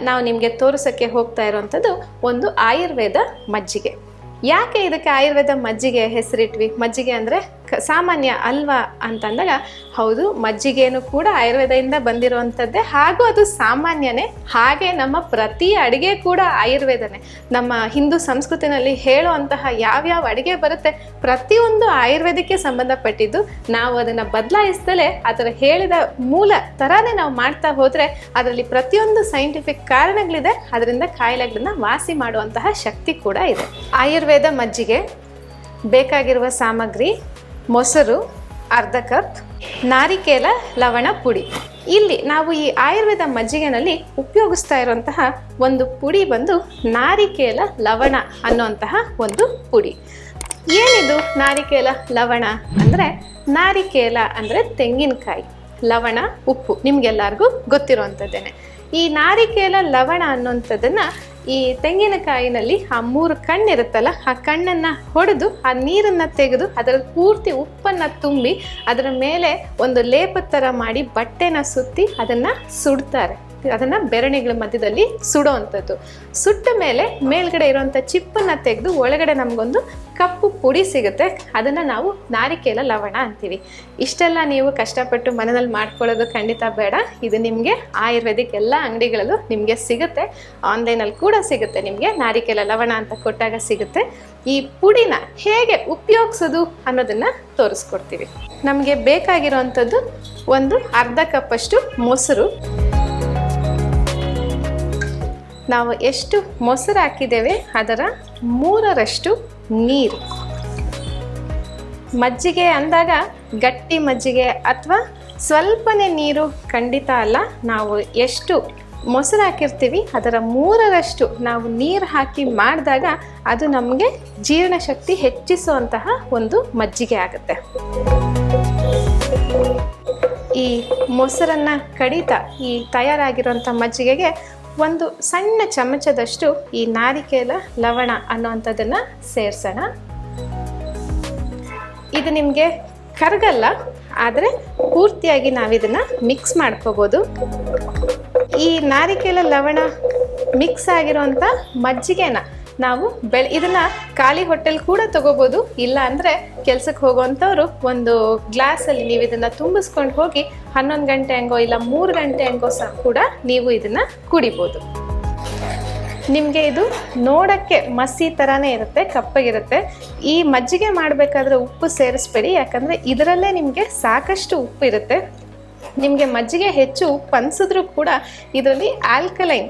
ನಾವು ನಿಮಗೆ ತೋರಿಸೋಕ್ಕೆ ಹೋಗ್ತಾ ಇರುವಂಥದ್ದು ಒಂದು ಆಯುರ್ವೇದ ಮಜ್ಜಿಗೆ. ಯಾಕೆ ಇದಕ್ಕೆ ಆಯುರ್ವೇದ ಮಜ್ಜಿಗೆ ಹೆಸರಿಟ್ವಿ? ಮಜ್ಜಿಗೆ ಅಂದರೆ? ಸಾಮಾನ್ಯ ಅಲ್ವಾ ಅಂತಂದಾಗ ಹೌದು, ಮಜ್ಜಿಗೆನೂ ಕೂಡ ಆಯುರ್ವೇದದಿಂದ ಬಂದಿರುವಂಥದ್ದೇ ಹಾಗೂ ಅದು ಸಾಮಾನ್ಯನೇ. ಹಾಗೆ ನಮ್ಮ ಪ್ರತಿ ಅಡುಗೆ ಕೂಡ ಆಯುರ್ವೇದನೇ. ನಮ್ಮ ಹಿಂದೂ ಸಂಸ್ಕೃತಿನಲ್ಲಿ ಹೇಳುವಂತಹ ಯಾವ್ಯಾವ ಅಡುಗೆ ಬರುತ್ತೆ ಪ್ರತಿಯೊಂದು ಆಯುರ್ವೇದಕ್ಕೆ ಸಂಬಂಧಪಟ್ಟಿದ್ದು, ನಾವು ಅದನ್ನು ಬದಲಾಯಿಸ್ದಲೇ ಅದರ ಹೇಳಿದ ಮೂಲ ಥರನೇ ನಾವು ಮಾಡ್ತಾ ಹೋದರೆ ಅದರಲ್ಲಿ ಪ್ರತಿಯೊಂದು ಸೈಂಟಿಫಿಕ್ ಕಾರಣಗಳಿದೆ, ಅದರಿಂದ ಕಾಯಿಲೆಗಳನ್ನ ವಾಸಿ ಮಾಡುವಂತಹ ಶಕ್ತಿ ಕೂಡ ಇದೆ. ಆಯುರ್ವೇದ ಮಜ್ಜಿಗೆ ಬೇಕಾಗಿರುವ ಸಾಮಗ್ರಿ ಮೊಸರು, ಅರ್ಧ ಕಪ್, ನಾರಿಕೇಲ, ಲವಣ ಪುಡಿ. ಇಲ್ಲಿ ನಾವು ಈ ಆಯುರ್ವೇದ ಮಜ್ಜಿಗೆನಲ್ಲಿ ಉಪಯೋಗಿಸ್ತಾ ಇರುವಂತಹ ಒಂದು ಪುಡಿ ಬಂದು ನಾರಿಕೇಲ, ಲವಣ ಅನ್ನುವಂತಹ ಒಂದು ಪುಡಿ. ಏನಿದು ನಾರಿಕೇಲ, ಲವಣ ಅಂದರೆ? ನಾರಿಕೇಲ ಅಂದರೆ ತೆಂಗಿನಕಾಯಿ, ಲವಣ, ಉಪ್ಪು. ನಿಮಗೆಲ್ಲರಿಗೂ ಗೊತ್ತಿರುವಂಥದ್ದೇನೆ. ಈ ನಾರಿಕೇಲ, ಲವಣ ಅನ್ನುವಂಥದ್ದನ್ನು ಈ ತೆಂಗಿನಕಾಯಿನಲ್ಲಿ ಆ ಮೂರು ಕಣ್ಣಿರುತ್ತಲ್ಲ, ಆ ಕಣ್ಣನ್ನು ಹೊಡೆದು ಆ ನೀರನ್ನು ತೆಗೆದು ಅದರ ಪೂರ್ತಿ ಉಪ್ಪನ್ನು ತುಂಬಿ ಅದರ ಮೇಲೆ ಒಂದು ಲೇಪ ಥರ ಮಾಡಿ ಬಟ್ಟೆನ ಸುತ್ತಿ ಅದನ್ನು ಸುಡ್ತಾರೆ. ಅದನ್ನು ಬೆರಣಿಗಳ ಮಧ್ಯದಲ್ಲಿ ಸುಡೋವಂಥದ್ದು. ಸುಟ್ಟ ಮೇಲೆ ಮೇಲ್ಗಡೆ ಇರೋಂಥ ಚಿಪ್ಪನ್ನು ತೆಗೆದು ಒಳಗಡೆ ನಮಗೊಂದು ಕಪ್ಪು ಪುಡಿ ಸಿಗುತ್ತೆ. ಅದನ್ನು ನಾವು ನಾರಿಕೇಲ ಲವಣ ಅಂತೀವಿ. ಇಷ್ಟೆಲ್ಲ ನೀವು ಕಷ್ಟಪಟ್ಟು ಮನೆಯಲ್ಲಿ ಮಾಡ್ಕೊಳ್ಳೋದು ಖಂಡಿತ ಬೇಡ. ಇದು ನಿಮಗೆ ಆಯುರ್ವೇದಿಕ್ ಎಲ್ಲ ಅಂಗಡಿಗಳಲ್ಲೂ ನಿಮಗೆ ಸಿಗುತ್ತೆ. ಆನ್ಲೈನಲ್ಲಿ ಕೂಡ ಸಿಗುತ್ತೆ. ನಿಮಗೆ ನಾರಿಕೇಲ ಲವಣ ಅಂತ ಕೊಟ್ಟಾಗ ಸಿಗುತ್ತೆ. ಈ ಪುಡಿನ ಹೇಗೆ ಉಪಯೋಗಿಸೋದು ಅನ್ನೋದನ್ನು ತೋರಿಸ್ಕೊಡ್ತೀವಿ. ನಮಗೆ ಬೇಕಾಗಿರುವಂಥದ್ದು ಒಂದು ಅರ್ಧ ಕಪ್ಪಷ್ಟು ಮೊಸರು. ನಾವು ಎಷ್ಟು ಮೊಸರು ಹಾಕಿದ್ದೇವೆ, ಅದರ ಮೂರರಷ್ಟು ನೀರು. ಮಜ್ಜಿಗೆ ಅಂದಾಗ ಗಟ್ಟಿ ಮಜ್ಜಿಗೆ ಅಥವಾ ಸ್ವಲ್ಪನೇ ನೀರು ಖಂಡಿತ ಅಲ್ಲ, ನಾವು ಎಷ್ಟು ಮೊಸರು ಹಾಕಿರ್ತೀವಿ, ಅದರ ಮೂರರಷ್ಟು ನಾವು ನೀರು ಹಾಕಿ ಮಾಡಿದಾಗ ಅದು ನಮಗೆ ಜೀರ್ಣಶಕ್ತಿ ಹೆಚ್ಚಿಸುವಂತಹ ಒಂದು ಮಜ್ಜಿಗೆ ಆಗುತ್ತೆ. ಈ ಮೊಸರನ್ನು ಕಡಿತ, ಈ ತಯಾರಾಗಿರುವಂಥ ಮಜ್ಜಿಗೆಗೆ ಒಂದು ಸಣ್ಣ ಚಮಚದಷ್ಟು ಈ ನಾರಿಕೇಲ ಲವಣ ಅನ್ನುವಂಥದ್ದನ್ನು ಸೇರಿಸೋಣ. ಇದು ನಿಮಗೆ ಕರಗಲ್ಲ, ಆದರೆ ಪೂರ್ತಿಯಾಗಿ ನಾವಿದನ್ನು ಮಿಕ್ಸ್ ಮಾಡ್ಕೋಬೋದು. ಈ ನಾರಿಕೇಲ ಲವಣ ಮಿಕ್ಸ್ ಆಗಿರುವಂಥ ಮಜ್ಜಿಗೆನ ನಾವು ಬೆಳೆ ಇದನ್ನು ಖಾಲಿ ಹೊಟ್ಟೆಲ್ ಕೂಡ ತಗೋಬೋದು. ಇಲ್ಲ ಅಂದರೆ ಕೆಲ್ಸಕ್ಕೆ ಹೋಗೋವಂಥವ್ರು ಒಂದು ಗ್ಲಾಸಲ್ಲಿ ನೀವು ಇದನ್ನ ತುಂಬಿಸ್ಕೊಂಡು ಹೋಗಿ ಹನ್ನೊಂದು ಗಂಟೆ ಹಂಗೋ ಇಲ್ಲ ಮೂರು ಗಂಟೆ ಹಂಗೋ ಸಹ ಕೂಡ ನೀವು ಇದನ್ನು ಕುಡಿಬೋದು. ನಿಮಗೆ ಇದು ನೋಡೋಕ್ಕೆ ಮಸಿ ಥರನೇ ಇರುತ್ತೆ, ಕಪ್ಪಾಗಿರುತ್ತೆ. ಈ ಮಜ್ಜಿಗೆ ಮಾಡಬೇಕಾದ್ರೆ ಉಪ್ಪು ಸೇರಿಸ್ಬೇಡಿ, ಯಾಕಂದರೆ ಇದರಲ್ಲೇ ನಿಮಗೆ ಸಾಕಷ್ಟು ಉಪ್ಪು ಇರುತ್ತೆ ನಿಮಗೆ ಮಜ್ಜಿಗೆ ಹೆಚ್ಚು ಉಪ್ಪು ಅನಿಸಿದ್ರೂ ಕೂಡ ಇದರಲ್ಲಿ ಆಲ್ಕಲೈನ್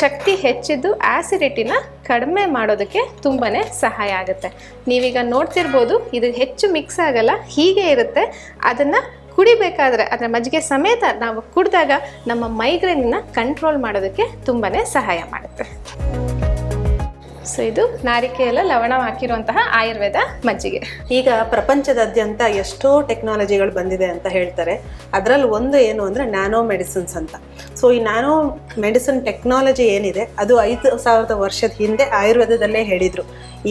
ಶಕ್ತಿ ಹೆಚ್ಚಿದ್ದು ಆ್ಯಸಿಡಿಟಿನ ಕಡಿಮೆ ಮಾಡೋದಕ್ಕೆ ತುಂಬಾ ಸಹಾಯ ಆಗುತ್ತೆ. ನೀವೀಗ ನೋಡ್ತಿರ್ಬೋದು ಇದು ಹೆಚ್ಚು ಮಿಕ್ಸ್ ಆಗಲ್ಲ, ಹೀಗೆ ಇರುತ್ತೆ. ಅದನ್ನು ಕುಡಿಬೇಕಾದ್ರೆ ಅದರ ಮಜ್ಜಿಗೆ ಸಮೇತ ನಾವು ಕುಡಿದಾಗ ನಮ್ಮ ಮೈಗ್ರೇನ್ನ ಕಂಟ್ರೋಲ್ ಮಾಡೋದಕ್ಕೆ ತುಂಬಾ ಸಹಾಯ ಮಾಡುತ್ತೆ. ಸೊ ಇದು ನಾರಿಕೆಲ ಲವಣ ಹಾಕಿರುವಂತಹ ಆಯುರ್ವೇದ ಮಜ್ಜಿಗೆ. ಈಗ ಪ್ರಪಂಚದಾದ್ಯಂತ ಎಷ್ಟೋ ಟೆಕ್ನಾಲಜಿಗಳು ಬಂದಿದೆ ಅಂತ ಹೇಳ್ತಾರೆ. ಅದರಲ್ಲಿ ಒಂದು ಏನು ಅಂದರೆ ನ್ಯಾನೋ ಮೆಡಿಸಿನ್ಸ್ ಅಂತ. ಸೊ ಈ ನ್ಯಾನೋ ಮೆಡಿಸಿನ್ ಟೆಕ್ನಾಲಜಿ ಏನಿದೆ, ಅದು ಐದು ಸಾವಿರದ ವರ್ಷದ ಹಿಂದೆ ಆಯುರ್ವೇದದಲ್ಲೇ ಹೇಳಿದರು.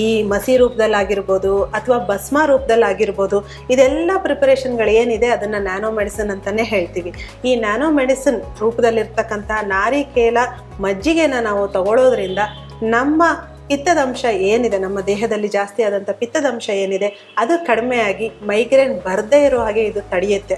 ಈ ಮಸಿ ರೂಪದಲ್ಲಾಗಿರ್ಬೋದು ಅಥವಾ ಭಸ್ಮ ರೂಪದಲ್ಲಾಗಿರ್ಬೋದು, ಇದೆಲ್ಲ ಪ್ರಿಪರೇಷನ್ಗಳು ಏನಿದೆ ಅದನ್ನು ನ್ಯಾನೋ ಮೆಡಿಸಿನ್ ಅಂತಲೇ ಹೇಳ್ತೀವಿ. ಈ ನ್ಯಾನೋ ಮೆಡಿಸಿನ್ ರೂಪದಲ್ಲಿರ್ತಕ್ಕಂಥ ನಾರಿಕೇಲ ಮಜ್ಜಿಗೆನ ನಾವು ತಗೊಳ್ಳೋದ್ರಿಂದ ನಮ್ಮ ಪಿತ್ತದಂಶ ಏನಿದೆ? ನಮ್ಮ ದೇಹದಲ್ಲಿ ಜಾಸ್ತಿ ಆದಂಥ ಪಿತ್ತದಂಶ ಏನಿದೆ? ಅದು ಕಡಿಮೆಯಾಗಿ ಮೈಗ್ರೇನ್ ಬರದೇ ಇರೋ ಹಾಗೆ ಇದು ತಡೆಯುತ್ತೆ.